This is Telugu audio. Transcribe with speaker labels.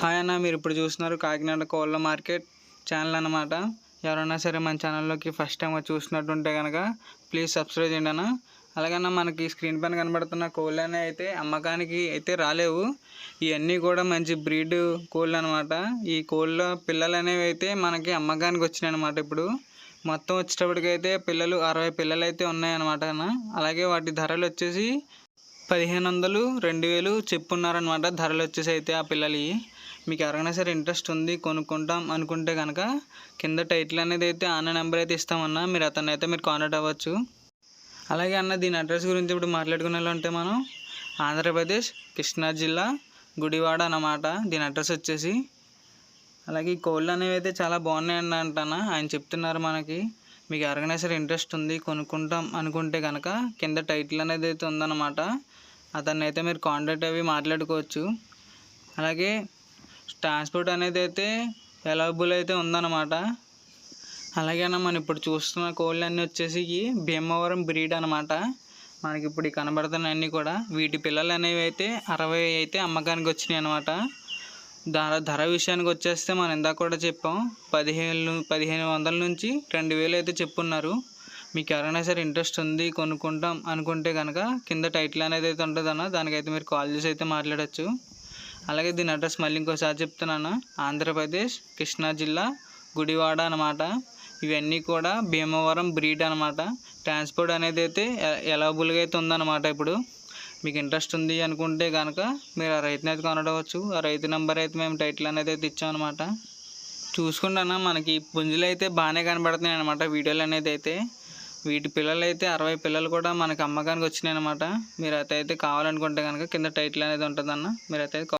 Speaker 1: హాయ్ అన్న మీరు ఇప్పుడు చూస్తున్నారు కాకినాడ కోళ్ళ మార్కెట్ ఛానల్ అన్నమాట. ఎవరైనా సరే మన ఛానల్లోకి ఫస్ట్ టైం వచ్చి చూసినట్టుంటే కనుక ప్లీజ్ సబ్స్క్రైబ్ చేయండి అన్న. అలాగన్నా మనకి స్క్రీన్ పైన కనబడుతున్న కోళ్ళు అయితే అమ్మకానికి అయితే రాలేవు. ఇవన్నీ కూడా మంచి బ్రీడ్ కోళ్ళు అనమాట ఈ కోళ్ళ పిల్లలు అనేవి అయితే మనకి అమ్మకానికి వచ్చినాయి అనమాట ఇప్పుడు. మొత్తం వచ్చేటప్పటికైతే పిల్లలు అరవై పిల్లలు అయితే ఉన్నాయన్నమాట అన్న. అలాగే వాటి ధరలు వచ్చేసి పదిహేను వందలు రెండు వేలు చెప్పున్నారనమాట ధరలు వచ్చేసి అయితే ఆ పిల్లలు మీకు ఎవరైనా సరే ఇంట్రెస్ట్ ఉంది కొనుక్కుంటాం అనుకుంటే కనుక కింద టైటిల్ అనేది అయితే అన్న నెంబర్ అయితే ఇస్తామన్నా. మీరు అతన్ని అయితే మీరు కాంటాక్ట్ అవ్వచ్చు. అలాగే అన్న దీని అడ్రస్ గురించి ఇప్పుడు మాట్లాడుకునే ఉంటే మనం ఆంధ్రప్రదేశ్ కృష్ణా జిల్లా గుడివాడ అన్నమాట. దీని అడ్రస్ వచ్చేసి. అలాగే ఈ కోళ్ళు అనేవి అయితే చాలా బాగున్నాయండి అంటానా ఆయన చెప్తున్నారు మనకి. మీకు ఎవరికైనా సరే ఇంట్రెస్ట్ ఉంది కొనుక్కుంటాం అనుకుంటే కనుక కింద టైటిల్ అనేది అయితే ఉందన్నమాట. అతన్ని అయితే మీరు కాంటాక్ట్ అవి మాట్లాడుకోవచ్చు. అలాగే ట్రాన్స్పోర్ట్ అనేది అయితే అవైలబుల్ అయితే ఉందన్నమాట. అలాగే అన్న మనం ఇప్పుడు చూస్తున్న కోళ్ళు అన్నీ వచ్చేసి భీమవరం బ్రీడ్ అనమాట మనకి ఇప్పుడు ఈ కనబడుతున్న అన్నీ కూడా. వీటి పిల్లలు అనేవి అయితే అరవై అయితే అమ్మకానికి వచ్చినాయి అనమాట ధర ధర విషయానికి వచ్చేస్తే మనం ఇందాక కూడా చెప్పాం. పదిహేను పదిహేను వందల నుంచి రెండు వేలు అయితే చెప్పున్నారు. మీకు ఎవరైనా సరే ఇంట్రెస్ట్ ఉంది కొనుక్కుంటాం అనుకుంటే కనుక కింద టైటిల్ అనేది అయితే ఉంటుందన్న దానికైతే మీరు కాల్ చేసి అయితే మాట్లాడచ్చు. అలాగే దీని అడ్రస్ మళ్ళీ ఇంకోసారి చెప్తున్నాను ఆంధ్రప్రదేశ్ కృష్ణా జిల్లా గుడివాడ అనమాట ఇవన్నీ కూడా భీమవరం బ్రీడ్ అనమాట ట్రాన్స్పోర్ట్ అనేది అయితే అవైలబుల్గా అయితే ఉందన్నమాట ఇప్పుడు. మీకు ఇంట్రెస్ట్ ఉంది అనుకుంటే కనుక మీరు ఆ రైతుని అయితే కొనడవచ్చు. ఆ రైతు నెంబర్ అయితే మేము టైటిల్ అనేది అయితే ఇచ్చామన్నమాట చూసుకుంటానా మనకి పుంజులు అయితే బాగానే కనబడుతున్నాయి అనమాట వీడియోలు అనేది అయితే. వీటి పిల్లలు అయితే అరవై పిల్లలు కూడా మనకి అమ్మకానికి వచ్చినాయి అనమాట మీరు అయితే కావాలనుకుంటే కనుక కింద టైటిల్ అనేది ఉంటుందన్న. మీరు అయితే